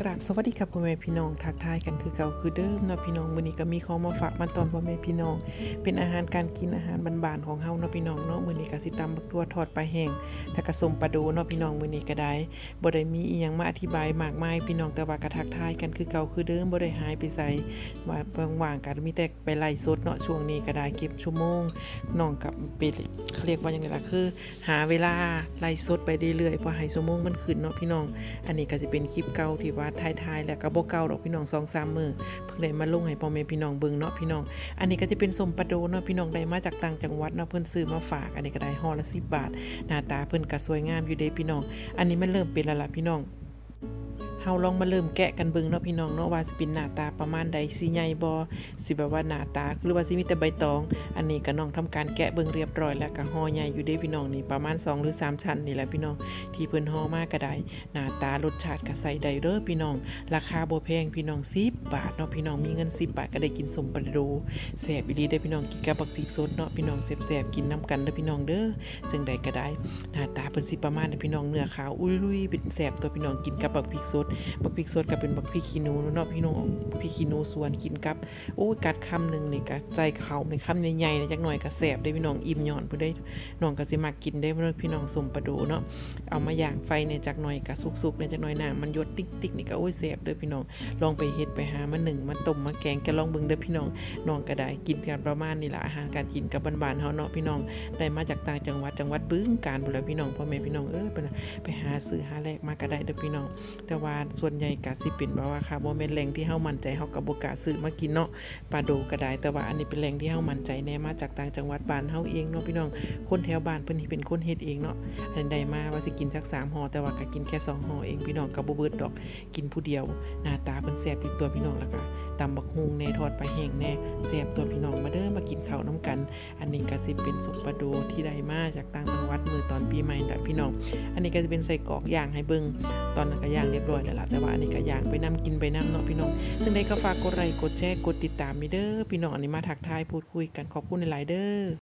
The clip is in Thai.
กราบสวัสดีครับพ่อแม่พี่น้องทักทายกันคือเก่าคือเดิมเนาะพี่น้องมื้อนี้ก็มีของมาฝากมาตอนพ่อแม่พี่น้อง เป็นอาหารการกินอาหารบานๆของเฮาเนาะพี่น้องเนาะมื้อนี้ก็สิตำบักตัวทอดปลาแห้งถ้ากระสมปลาโดเนาะพี่น้องมื้อนี้ก็ได้บ่ได้มีอีหยังมาอธิบายมากมายพี่น้องแต่ว่าก็ทักทายกันคือเก่าคือเดิมบ่ได้หายไปไสว่าว่างๆก็มีแต่ไปไล่สดเนาะช่วงนี้ก็ได้เก็บชั่วโมงน้องกับเป็นเขาเรียกว่ายังไงล่ะคือ หาเวลาไล่สดไปเรื่อยๆพอให้ชั่วโมงมันขึ้นเนาะพี่น้อง อันนี้ก็จะเป็นคลิปเก่าที่ว่าท้ายๆแล้วก็บ่เก่าดอกพี่น้องสองสามมือเพิ่งได้มาลงให้พ่อแม่พี่น้องเบิ่งเนาะพี่น้อง อันนี้ก็จะเป็นสมปะโดเนาะพี่น้องได้มาจากต่างจังหวัดเนาะเพิ่นซื้อมาฝากอันนี้ก็ได้ห่อละสิบบาท หน้าตาเพิ่นก็สวยงามอยู่เด้พี่น้อง อันนี้มันเริ่มเป็นละละพี่น้อง เฮาลองมาเริ่มแกะกันเบิ่งเนาะพี่น้องเนาะว่าสิเป็นหน้าตาประมาณใดสิใหญ่บ่สิแบบว่าหน้าตาหรือว่าสิมีแต่ใบตอง อันนี้ก็น้องทำการแกะเบิ่งเรียบร้อยแล้วก็ห่อใหญ่อยู่เด้พี่น้องนี่ประมาณ 2 หรือ 3 ชั้นนี่แหละพี่น้อง ที่เพิ่นห่อมาก็ได้หน้าตารสชาติก็ใส่ได้เด้อพี่น้อง ราคาบ่แพงพี่น้อง10บาทเนาะพี่น้องมีเงิน 10 บาทก็ได้กินสมปลาโดแซ่บอีหลีเด้อพี่น้องกินกับบักพริกสดเนาะพี่น้องแซ่บๆกินนํกันเด้อพี่น้องเด้อจังใดก็ได้หน้าตาเพิ่นสิประมาณนี้พี่น้องเนื้อขาวอุ้ยลุยเป็นแซ่บตัวพี่น้องกินกับบักพริกสดบักพริกสดก็เป็นบักพริกขี้หนูเนาะพี่น้องพริกขี้หนูสวนกินกับโอ้ยกัดคำหนึ่งนี่ก็ใจเขาในคำใหญ่ๆนะจักหน่อยก็แซ่บได้พี่น้องอิ่มย้อนเพิ่นได้น้องก็สิมักกินได้เนาะพี่น้องสมปลาโดเนาะเอามาย่างไฟในจักหน่อยก็สุกๆในจักหน่อยหน้ำมันยดติ๊กๆนี่ก็โอ้ยแซ่บเด้อพี่น้องลองไปเฮ็ดไปหามาหนึ่งมาต้มมาแกงแกลองเบิ่งเด้อพี่น้องน้องก็ได้กินกันประมาณนี้ล่ะอาหารการกินกับบ้านๆเฮาเนาะพี่น้องได้มาจากต่างจังหวัดจังหวัดบึงกาฬพุ่นแหล้วพี่น้องพ่อแม่พี่น้องเอ้ยไปนะไปหาซื้อหาแลกมาก็ได้เด้อพี่น้อง แต่ว่าส่วนใหญ่ก็สิเป็นแบบว่าค่ะบ่แม่นแหล่งที่เฮามั่นใจเฮาก็บ่กล้าซื้อมากินเนาะปลาโดก็ได้แต่ว่าอันนี้เป็นแหล่งที่เฮามั่นใจแน่มาจากต่างจังหวัดบ้านเฮาเองเนาะพี่น้องคนแถวบ้านเพิ่นที่เป็นคนเฮ็ดเองเนาะอันใดมาว่าสิกินสัก3ห่อแต่ว่าก็กินแค่2ห่อเองพี่น้องก็บ่เบิดดอกกินผู้เดียว หน้าตาเพิ่นแซ่บอีกตัวพี่น้องแล้วก็ตำบักฮุงแน่ทอดปลาแห้งแน่แซ่บตัวพี่น้องมาเด้อมากินข้าวน้ำกัน อันนี้ก็สิเป็นสุปปลาโดที่ได้มาจากต่างจังหวัดมือตอนปีใหม่นั่นแหละพี่น้อง อันนี้ก็จะเป็นใส่กรอกย่างให้เบิ่งตอนนั้นก็ย่างเรียบร้อยแล้วล่ะแต่ว่าอันนี้ก็ย่างไปนํกินไปนํเนาะพี่น้องซึ่งได้ก็ฝากกดไลค์กดแชร์กดติดตามมิเด้อพี่น้องอันนี้มาทักทายพูดคุยกันขอบคุณหลายๆเด้อ